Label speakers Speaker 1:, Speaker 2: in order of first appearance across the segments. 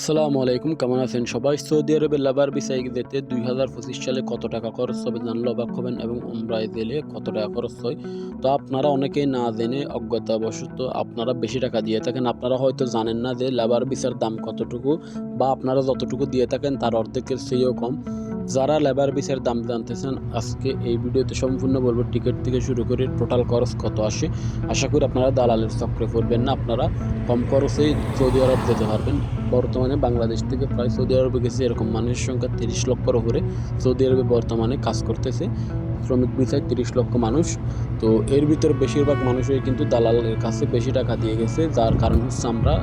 Speaker 1: সালামু আলাইকুম, কেমন আছেন সবাই? সৌদি আরবে লেবার ভিসায় যেতে দুই হাজার পঁচিশ সালে কত টাকা খরচ হবে জানলে অবাক হবেন এবং উমরায় দিলে কত টাকা খরচ হয়। তো আপনারা অনেকেই না জেনে অজ্ঞতাবশত আপনারা বেশি টাকা দিয়ে থাকেন। আপনারা হয়তো জানেন না যে লেবার ভিসার দাম কতটুকু বা আপনারা যতটুকু দিয়ে থাকেন তার অর্ধেকের চেয়েও কম। যারা লেবার ভিসার দাম জানতেছেন, আজকে এই ভিডিওতে সম্পূর্ণ বলব টিকিট থেকে শুরু করে টোটাল খরচ কত আসে। আশা করি আপনারা দালালের চক্রে পড়বেন না, আপনারা কম খরচেই সৌদি আরব যেতে পারবেন। বর্তমানে বাংলাদেশ থেকে প্রায় সৌদি আরবে গেছে, এরকম মানুষের সংখ্যা তিরিশ লক্ষর উপরে সৌদি আরবে বর্তমানে কাজ করতেছে। শ্রমিক ভিসায় তিরিশ লক্ষ মানুষ। তো এর ভিতরে বেশিরভাগ মানুষই কিন্তু দালালের কাছে বেশি টাকা দিয়ে গেছে, যার কারণ হচ্ছে আমরা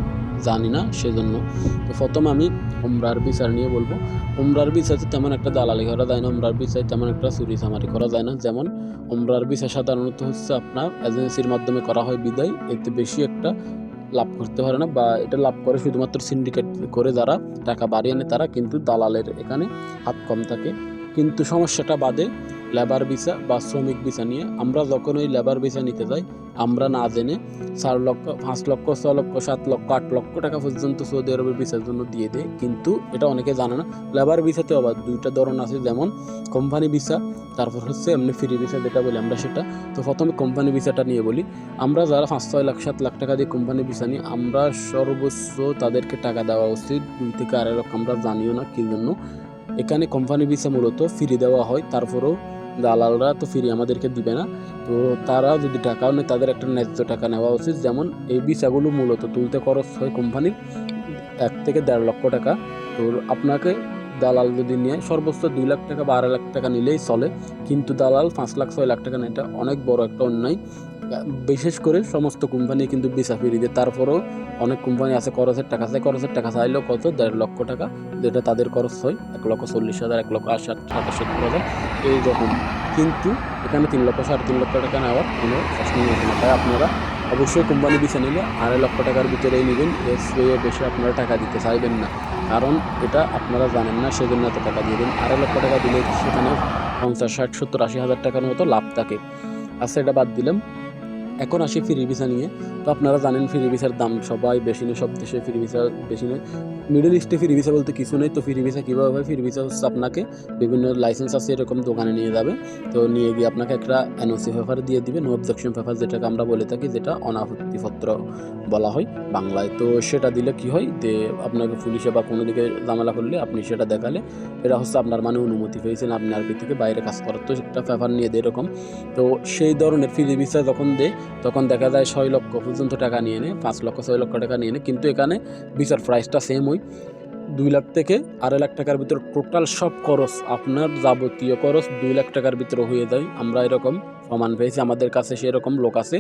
Speaker 1: জানি না, সেজন্য। তো প্রথম আমি উমরার বিচার নিয়ে বলব। উমরার বিচাতে তেমন একটা দালালি করা যায় না, উমরার বিচায় তেমন একটা চুরি চামারি করা যায় না। যেমন উমরার বিচার সাধারণত হচ্ছে আপনার এজেন্সির মাধ্যমে করা হয় বিদায়, এতে বেশি একটা লাভ করতে পারে না বা এটা লাভ করে শুধুমাত্র সিন্ডিকেট করে যারা টাকা বাড়িয়ে আনে তারা, কিন্তু দালালের এখানে হাত কম থাকে। কিন্তু সমস্যাটা বাদে লেবার ভিসা বা শ্রমিক ভিসা নিয়ে আমরা যখন ওই লেবার ভিসা নিতে যাই, আমরা না জেনে চার লক্ষ, পাঁচ লক্ষ, ছ লক্ষ, সাত লক্ষ, আট লক্ষ টাকা পর্যন্ত সৌদি আরবের ভিসার জন্য দিয়ে দেয়। কিন্তু এটা অনেকে জানে না। লেবার ভিসাতে আবার দুইটা ধরন আছে, যেমন কোম্পানি ভিসা, তারপর হচ্ছে এমনি ফ্রি ভিসা যেটা বলি আমরা সেটা। তো প্রথমে কোম্পানি ভিসাটা নিয়ে বলি। আমরা যারা পাঁচ, ছয় লাখ, সাত লাখ টাকা দিয়ে কোম্পানি ভিসা নিই, আমরা সর্বোচ্চ তাদেরকে টাকা দেওয়া উচিত। দুই থেকে আড়াই লক্ষ আমরা জানিও না, কী জন্য? এখানে কোম্পানি ভিসা মূলত ফ্রি দেওয়া হয়, তারপরেও দালালরা তো ফ্রি আমাদেরকে দিবে না। তো তারা যদি টাকাও নেয়, তাদের একটা ন্যায্য টাকা নেওয়া উচিত। যেমন এই ভিসাগুলো মূলত তুলতে খরচ হয় কোম্পানির, এক থেকে দেড় লক্ষ টাকা। তো আপনাকে দালাল যদি নেয়, সর্বোচ্চ দুই লাখ টাকা বা আড়াই লাখ টাকা নিলেই চলে। কিন্তু দালাল পাঁচ লাখ, ছয় লাখ টাকা এটা অনেক বড় একটা অন্যায়। বিশেষ করে সমস্ত কোম্পানি কিন্তু ভিসা ফিরিয়ে দেয়, তারপরেও অনেক কোম্পানি আছে খরচের টাকা চাই খরচের টাকা চাইলেও কত? দেড় লক্ষ টাকা, যেটা তাদের খরচ হয়, এক লক্ষ চল্লিশ হাজার, এক লক্ষ আশি সাতাশ, সত্তর হাজার এই রকম কিন্তু এখানে তিন লক্ষ, সাড়ে তিন লক্ষ টাকা নেওয়ার কোনো প্রশ্ন হতো না। তাই আপনারা অবশ্যই কোম্পানি বেছে নিলে আড়াই লক্ষ টাকার ভিতরেই নেবেন। এর চেয়ে বেশি আপনারা টাকা দিতে চাইবেন না। কারণ এটা আপনারা জানেন না, সেজন্য এত টাকা দিয়ে দিন। আড়াই লক্ষ টাকা দিলে সেখানে পঞ্চাশ, ষাট, সত্তর, আশি হাজার টাকার মতো লাভ থাকে। আচ্ছা এটা বাদ দিলাম। এখন আসি ফ্রি ভিসা নিয়ে। তো আপনারা জানেন ফ্রি ভিসার দাম সবাই বেশি নেই সব দেশে ফ্রি ভিসা বেশি নেই মিডল ইস্টে ফ্রি ভিসা বলতে কিছু নেই, তো ফ্রি ভিসা কীভাবে হয়? ফ্রি ভিসা হচ্ছে আপনাকে বিভিন্ন লাইসেন্স আছে, এরকম দোকানে নিয়ে যাবে। তো নিয়ে গিয়ে আপনাকে একটা এনওসি পেপার দিয়ে দিবে নো অবজেকশন পেপার যেটাকে আমরা বলে থাকি, যেটা অনাপত্তিপত্র বলা হয় বাংলায়। তো সেটা দিলে কি হয়? যে আপনাকে পুলিশে বা কোনো দিকে ঝামেলা করলে আপনি সেটা দেখালে এটা হচ্ছে আপনার মানে অনুমতি পেয়েছেন আপনি আরবি থেকে বাইরে কাজ করার তো একটা পেপার নিয়ে দেয় এরকম। তো সেই ধরনের ফ্রি ভিসা যখন দেয় তখন দেখা যায় ছয় লক্ষ পর্যন্ত টাকা নিয়ে নেয় পাঁচ লক্ষ, ছয় লক্ষ টাকা নিয়ে নেয় কিন্তু এখানে বিচার প্রাইসটা সেম ওই। দুই লাখ থেকে আড়াই লাখ টাকার ভিতরে টোটাল সব খরচ, আপনার যাবতীয় খরচ দুই লাখ টাকার ভিতরে হয়ে যায়। আমরা এরকম প্রমাণ পেয়েছি, আমাদের কাছে সেরকম লোক আছে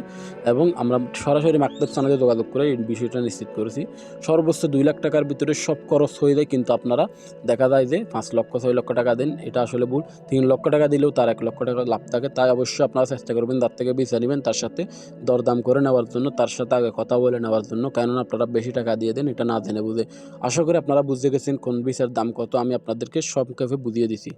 Speaker 1: এবং আমরা সরাসরি মাকতাব সানাদে যোগাযোগ করে এই বিষয়টা নিশ্চিত করেছি। সর্বোচ্চ দুই লাখ টাকার ভিতরে সব খরচ হয়ে যায়, কিন্তু আপনারা দেখা যায় যে পাঁচ লক্ষ, ছয় লক্ষ টাকা দেন, এটা আসলে ভুল। তিন লক্ষ টাকা দিলেও তার এক লক্ষ টাকা লাভ থাকে, তাই অবশ্যই আপনারা চেষ্টা করবেন তার থেকে বেছে নেবেন, তার সাথে দরদাম করে নেওয়ার জন্য, তার সাথে আগে কথা বলে নেওয়ার জন্য, কেননা আপনারা বেশি টাকা দিয়ে দেন, এটা না জেনে বুঝে। আশা করি আপনারা বুঝে গেছেন কোন বিষয়ের দাম কত, আমি আপনাদেরকে ক্যাফে বুঝিয়ে দিছি।